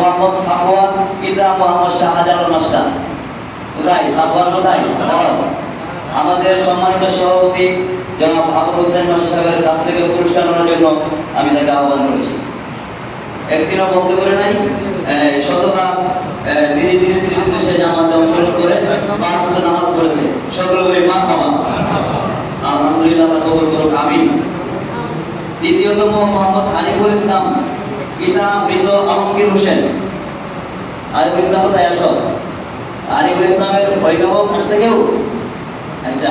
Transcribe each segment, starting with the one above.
মোহাম্মদ সাফওয়ান, পিতা মোহাম্মদ শাহজালাল মাস্টার। কোথায়? সাফওয়ান কোথায়। আমাদের সম্মানিত সভাপতি জনাব আবু হোসেন মাস্টার সাহেবের কাছ থেকে পুরস্কার নেওয়ার জন্য আমি তাকে আহ্বান করেছি। একদিনও বলতে করে নাই। এই শতকা ধীরে ধীরে ধীরে ধীরে সে জামাতে অংশগ্রহণ করে পাঁচ হাজার নামাজ পড়েছে। সকলে বলি মা বাবা। আলহামদুলিল্লাহ কবুল করুক, আমিন। দ্বিতীয়তম মোহাম্মদ আরিফুল ইসলাম পিতা মৃত আলমগীর হোসেন। আরিফুল ইসলাম কোথায় আসো। আরিফুল ইসলামের অভিভাবক আসছে কেউ? আচ্ছা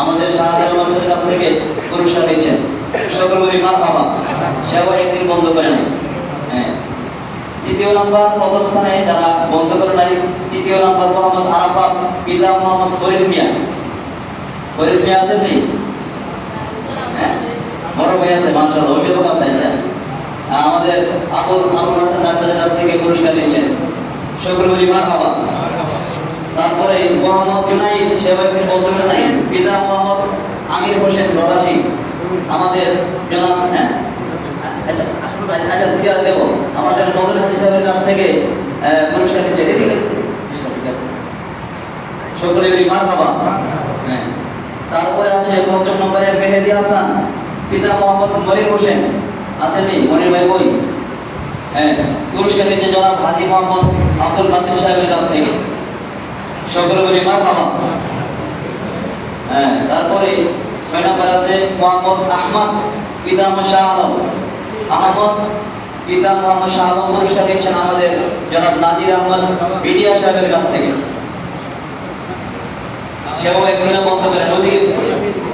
আমাদের শাহজাহান মানুষের কাছ থেকে পুরস্কার পেয়েছেন সকল বলি মা বাবা। সেও একদিন বন্ধ করে নাই। তৃতীয় নাম্বার প্রথম যারা বন্ধ করে নাই, তৃতীয় নাম্বার মোহাম্মদ আরাফাত, পিতা মোহাম্মদ ফরিদ মিয়া। ফরিদ মিয়া আছেন নেই? হ্যাঁ? বড় ভাই আছে, মাশাআল্লাহ, অভিভাবক আছে। আমাদের আবুল আবুল হাসান ডাক্তারের কাছ থেকে পুরস্কার নিয়েছেন। সকল বলি মা বাবা তারপরে মোহাম্মদ জুনাইদ সেও একদিন বলতে পারে নাই? পিতা মোহাম্মদ আমির হোসেন প্রবাসী আমাদের জনাব হ্যাঁ। আচ্ছা আচ্ছা আচ্ছা সিরিয়াল দেবো। আমাদের মদন হাজি সাহেবের কাছ থেকে পুরস্কার নিচ্ছে এদিকে সকলে বলি মার বাবা হ্যাঁ। তারপরে আছে পঞ্চম নম্বরে মেহেদি হাসান, পিতা মোহাম্মদ মনির হোসেন। আসেননি? মনির ভাই বই হ্যাঁ জনাব হাজি মোহাম্মদ আব্দুল কাদির সাহেবের কাছ থেকে। বলি বাবা হ্যাঁ তারপরে আছে মোহাম্মদ আহমদ পিতা শাহ আলম। আহমদ পিতা মোহাম্মদ শাহ আলম পুরস্কার আমাদের জনাব নাজির আহমদ বিডিয়া সাহেবের কাছ থেকে। করে। নদী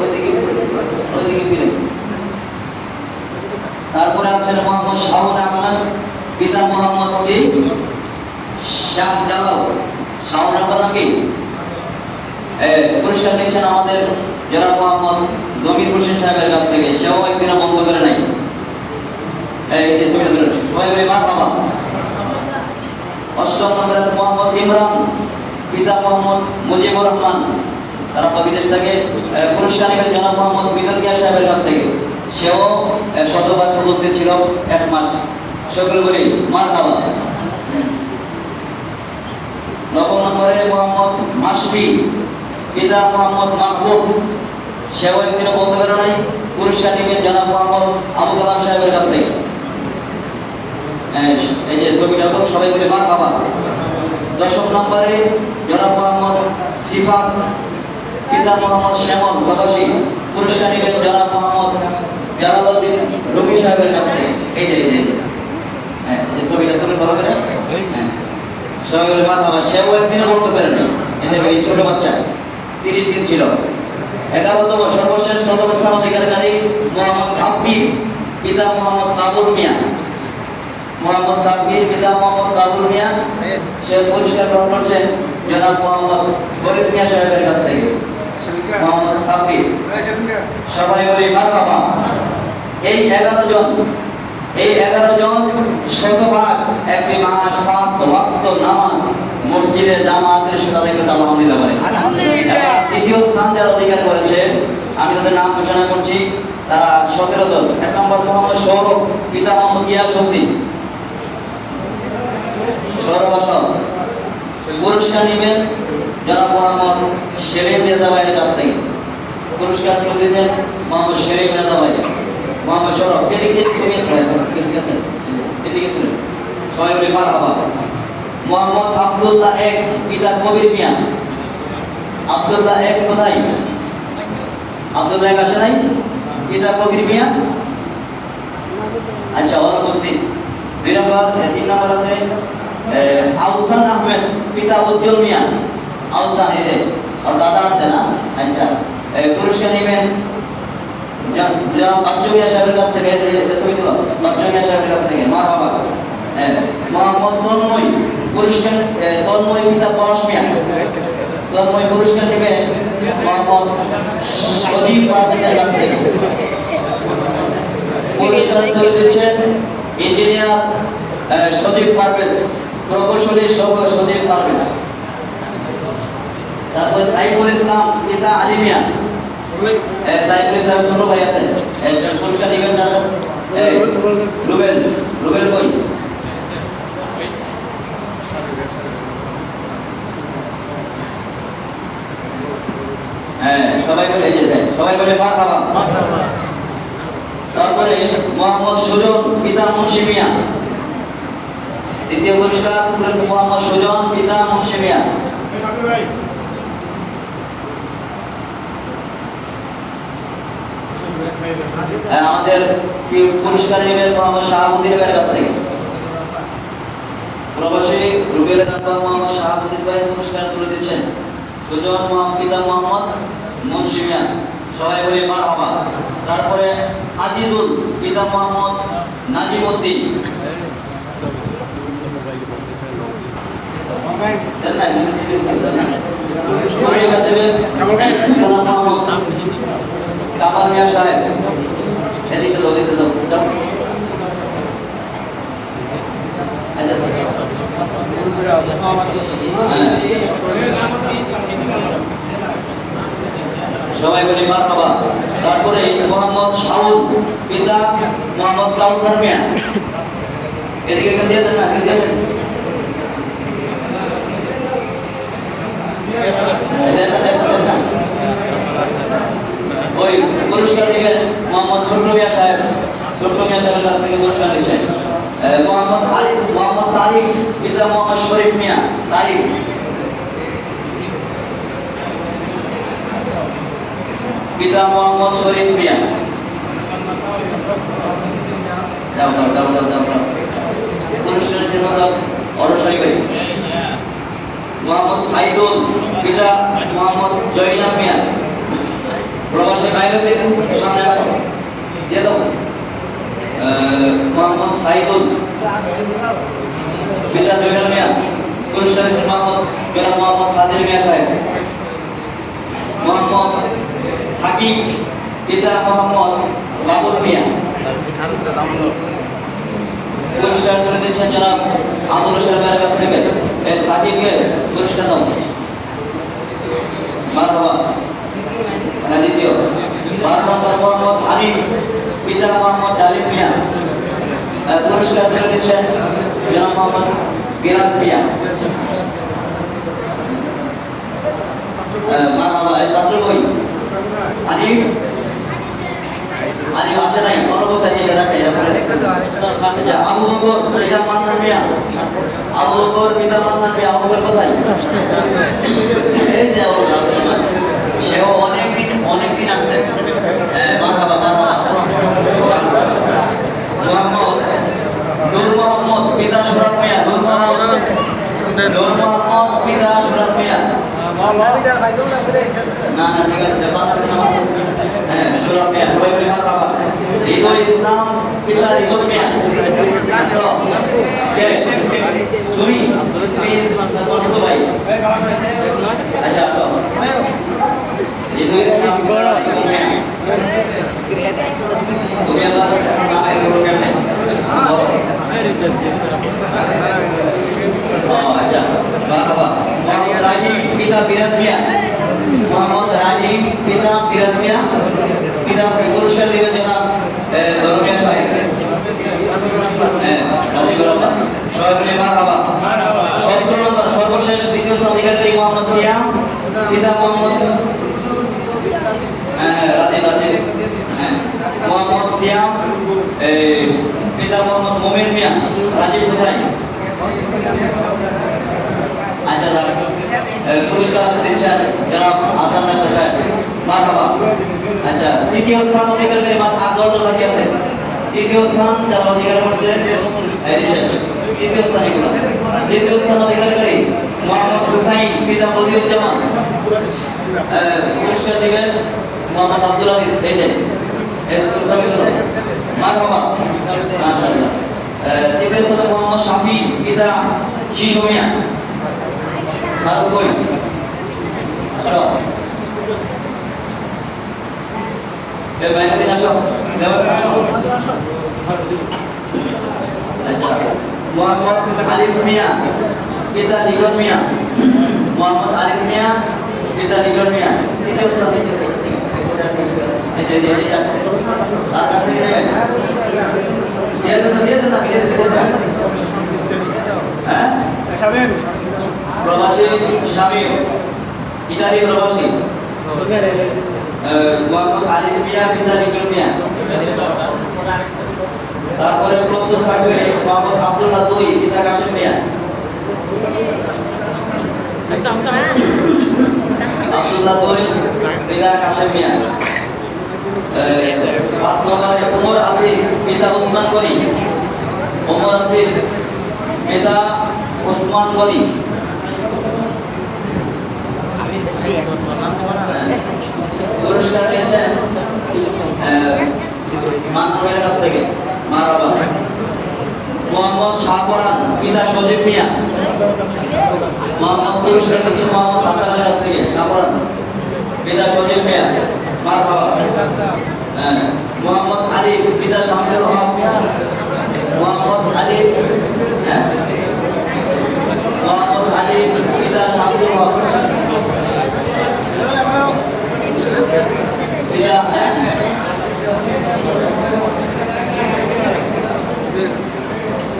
ওইদিকে ওইদিকে ফিরে তারপরে আছেন মোহাম্মদ শাহুন আহমদ পিতা মোহাম্মদ কি শাহ জালাল শাহুন আহমদ নাকি? পুরস্কার নিচ্ছেন আমাদের জনাব মোহাম্মদ জমির হোসেন সাহেবের কাছ থেকে। সেও একদিনও বন্ধ করে নাই। ইমরান পিতা মোহাম্মদ মুজিবুর রহমান। তারা বিদেশ থেকে। পুরস্কার নেবেন মিয়া সাহেবের কাছ থেকে। সেও এ, উপস্থিত ছিল এক মাস। সকলে বলি মার বাবা। নবম নম্বরে মোহাম্মদ মাসফি পিতা মোহাম্মদ মাহবুব। সেও একদিনও বলতে পারে নাই, পুরস্কার নেবেন জনাব মোহাম্মদ আবু কালাম সাহেবের কাছ থেকে। এই যে ছবিটা সবাই বলে মা বাবা। দশম নম্বরে জনাব মোহাম্মদ সিফাত, পিতা মোহাম্মদ শ্যামল প্রবাসী পুরস্কার নেবেন জনাব মোহাম্মদ জালালউদ্দিন রবি সাহেবের কাছ থেকে। এই যে এই যে হ্যাঁ ছবিটা। সবাই বলে মা বাবা সেও একদিনও বলতে পারে নাই। এই এই ছোট বাচ্চা, তিরিশ দিন ছিল। এগারোতম সর্বশেষ প্রথম স্থান অধিকারী মোহাম্মদ সাব্বির, পিতা মোহাম্মদ বাবুল মিয়া। মোহাম্মদ সাব্বির, পিতা মোহাম্মদ বাবুল মিয়া, সে পুরস্কার গ্রহণ করছেন জনাব মোহাম্মদ ফরিদ মিয়া সাহেবের কাছ থেকে। মোহাম্মদ সাব্বির। সবাই বলি মার বাবা এই এগারো জন, এই এগারো জন শতভাগ একটি মাস, পাঁচ নামাজ। মসজিদে জামাতের সাথে তাদেরকে সালাম দিতে পারে। দ্বিতীয় স্থান যারা অধিকার করেছে আমি তাদের নাম ঘোষণা করছি। তারা সতেরো জন। এক নম্বর মোহাম্মদ সৌরভ। পিতা মোহাম্মদ গিয়াস উদ্দিন সৌরভ পুরস্কার নেবেন জনাব মোহাম্মদ শেরিফ নেতাবাইয়ের কাছ থেকে। পুরস্কার তুলে দিয়েছেন মোহাম্মদ শেরিফ নেতাবাই মোহাম্মদ সৌরভ এদিকে ছবি ঠিক আছে? এদিকে তুলে। সবাই বলে মার মোহাম্মদ আব্দুল্লাহ এক পিতা কবির মিয়া। আব্দুল্লাহ এক কোথায়? আব্দুল্লাহ এক আসে নাই? পিতা কবির মিয়া? আচ্ছা অনুপস্থিত দুই নম্বর তিন নম্বর আছে এ, আহসান আহমেদ পিতা উজ্জ্বল মিয়া। আহসান এই যে ওর দাদা আছে না? আচ্ছা পুরস্কার নেবেন। বাচ্চু মিয়া সাহেবের কাছ থেকে এই যে ছবি দিল বাচ্চু মিয়া সাহেবের কাছ থেকে মা বাবা। মোহাম্মদ তন্ময় পুরস্কার তন্ময় পিতা পরশ মিয়া? তন্ময় পুরস্কার নেবেন মোহাম্মদ সজীব রাজনীতির কাছ থেকে। পুরস্কার তুলে দিচ্ছেন ইঞ্জিনিয়ার সজীব পারভেজ, প্রকৌশলী সজীব পারভেজ। তারপর সাইফুল ইসলাম, পিতা আলিমিয়া ভাই আছে। পুরস্কার নিবেন রুবেল রুবেল কই? সবাই বলে মারহাবা। তারপরে মোহাম্মদ সুজন পিতা মুন্সি মিয়া। দ্বিতীয় পুরস্কার মোহাম্মদ সুজন পিতা মুন্সি হ্যাঁ, আমাদের পুরস্কার নেবেন মোহাম্মদ শাহাবুদ্দিন ভাইয়ের কাছ থেকে। প্রবাসী রুবেল নাম্বার মোহাম্মদ শাহাবুদ্দিন ভাই পুরস্কার তুলে দিচ্ছেন। সুজন মোহাম্মদ পিতা মোহাম্মদ মুন্সি সবাই বলি হবা তারপরে আজিজুল পিতা মোহাম্মদ নাজিম উদ্দিন দেন না, এখানে থেকে দেন না। পুরস্কার দেবেন জনাব মোহাম্মদ কামাল মিয়া সাহেব এদিকে দাও এদিকে দাও দাও। সবাই বলি মারহাবা তারপরে মোহাম্মদ শাহুল পিতা মোহাম্মদ কাউসার মিয়া। এদিকে কেন দিয়ে না দিয়ে। ওই পুরস্কার দিবেন মোহাম্মদ সাহেব। সাহেবের কাছ থেকে পুরস্কার মোহাম্মদ আরিফ, মোহাম্মদ তারিফ, পিতা মোহাম্মদ শরীফ মিয়া, তারিফ। পিতা মোহাম্মদ শরীফ মিয়া। মোহাম্মদ সাইদুল, পিতা মোহাম্মদ জয়নাম মিয়া। প্রবাসী বাইরে থেকে সামনে আসো। দিয়ে দাও। মোহাম্মদ সাইদুল, পিতা মোহাম্মদ মিয়া সাহেব মোহাম্মদ সাকিব, পিতা মোহাম্মদ বাবুল মিয়া। পুরস্কার করে দিচ্ছেন জনাব আবুল হোসেনের কাছ থেকে। সাকিবকে পুরস্কার দাও। মারহাবা হ্যাঁ দ্বিতীয়। বারো নম্বর মোহাম্মদ হানিফ, পিতা মোহাম্মদ ডালিম মিয়া। পুরস্কার করে দিচ্ছেন জনাব মোহাম্মদ গিরাজ মিয়া। মারহাবা ছাত্র কই হানিফ হানিফ আসে নাই কোন অবস্থায় নিয়ে এরপরে আচ্ছা, আবু বকর আবু। সেও অনেকদিন অনেকদিন আছে। মোহাম্মদ পিতা সুরাত মিয়া। নূর মোহাম্মদ নূর মোহাম্মদ পিতা সুরাত মিয়া। তুমি আবার নামে গুলো কেমনে ও আচ্ছা বাবা মোহাম্মদ রাহিম পিতা বিরাজ মিয়া মোহাম্মদ রাহিম পিতা বিরাজ মিয়া পিতা পুরস্কার দেবে জনাব ধর্মিয়া সাহেব হ্যাঁ রাজিবুর রহমান সবাই বলে মারহাবা সতেরো নম্বর সর্বশেষ দ্বিতীয় স্থান অধিকারী মোহাম্মদ সিয়াম পিতা মোহাম্মদ রাজীব রাজীব মোহাম্মদ সিয়াম পিতা মোহাম্মদ মোমিন মিয়া রাজীব কোথায় আচ্ছা পুরস্কার দিচ্ছেন জনাব হাসান নাকা সাহেব। মারহাবা। আচ্ছা তৃতীয় স্থান অধিকার করে মাত্র আট দশজন বাকি আছে। তৃতীয় স্থান যারা অধিকার করছে। তৃতীয় স্থান এগুলো। তৃতীয় স্থান অধিকার করে মোহাম্মদ হুসাইন, পিতা বদিউজ্জামান। পুরস্কার দিবেন মোহাম্মদ আব্দুল আজিজ। এই যে মোহাম্মদ শাফি, পিতা শিশু মিয়া। আর কই চলো এ বাইরে দিন আসো দেওয়ার আসো আচ্ছা মোহাম্মদ আলিফ মিয়া, পিতা লিখন মিয়া। মোহাম্মদ আলিফ মিয়া, পিতা লিখন মিয়া। তৃতীয় স্থান তৃতীয় স্থান প্রবাসী স্বামী ইটালি প্রবাসী। মোহাম্মদ আলী মিয়া তারপরে প্রস্তুত থাকবে, মোহাম্মদ আব্দুল্লাহ দুই, পিতা কাশিম মিয়া। আব্দুল্লাহ দুই, পিতা কাশিম মিয়া। পিতা ওসমান গনি। ওমর আসিফ, পিতা ওসমান গনি। পুরস্কার মারাবা মোহাম্মদ শাহপরান হ্যাঁ, মোহাম্মদ আলী পিতা শামসুল মোহাম্মদ আলী হ্যাঁ মোহাম্মদ আলী পিতা শামসুল হক পিতা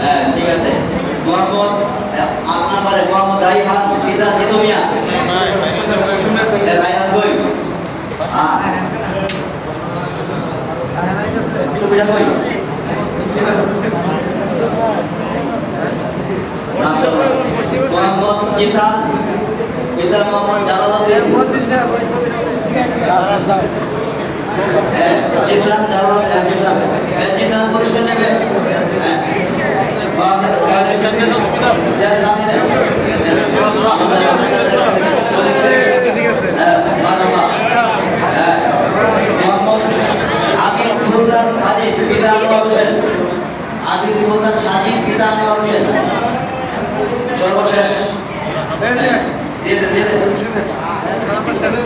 হ্যাঁ ঠিক আছে। মোহাম্মদ আপনার বারে মোহাম্মদ রাইহান পিতা সিধু রাইহান হ্যাঁ কই? মোহাম্মদ কিসান পিতা মোহাম্মদ জালালউদ্দিন। জালালউদ্দিন কিসান হ্যাঁ, কিসান পরিচয় নেবে আবিদ সুলতান সাজিদ পিতা আনোয়ার হোসেন। আবিদ সুলতান সাজিদ পিতা আনোয়ার হোসেন সর্বশেষ শেষ